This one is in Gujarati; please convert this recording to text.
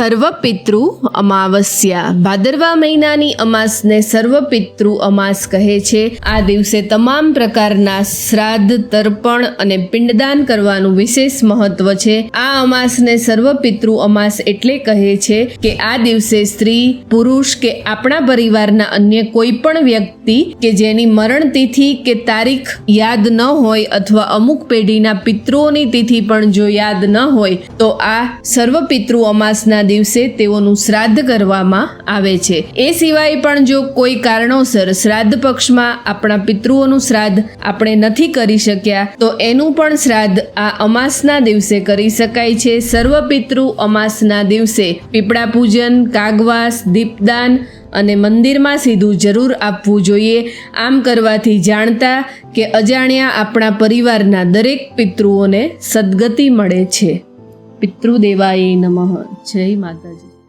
સર્વપિતૃ અમાવસ્યા ભાદરવા મહિનાની અમાસને સર્વપિતૃ અમાસ કહે છે આ દિવસે તમામ પ્રકારના શ્રાદ્ધ તર્પણ અને પિંડદાન કરવાનું વિશેષ મહત્વ છે। આ અમાસને સર્વપિતૃ અમાસ એટલે કહે છે કે આ દિવસે સ્ત્રી, પુરુષ કે આપણા પરિવારના અન્ય કોઈ પણ વ્યક્તિ કે જેની મરણ તિથિ કે તારીખ યાદ ન હોય અથવા અમુક પેઢીના પિતૃઓની તિથિ પણ જો યાદ ન હોય, તો આ સર્વપિતૃ અમાસના દિવસે તેઓનું શ્રાદ્ધ કરવામાં આવે છે. એ સિવાય પણ જો કોઈ કારણોસર શ્રાદ્ધ પક્ષમાં આપણા પિતૃઓનું શ્રાદ્ધ આપણે નથી કરી શક્યા, તો એનું પણ શ્રાદ્ધ આ અમાસના દિવસે કરી શકાય છે. સર્વપિતૃ અમાસના દિવસે પીપળા પૂજન, કાગવાસ, દીપદાન અને મંદિરમાં સીધું જરૂર આપવું જોઈએ. આમ કરવાથી જાણતા કે અજાણ્યા આપણા પરિવારના દરેક પિતૃઓને સદગતિ મળે છે. પિતૃદેવાય નમઃ. જય માતાજી.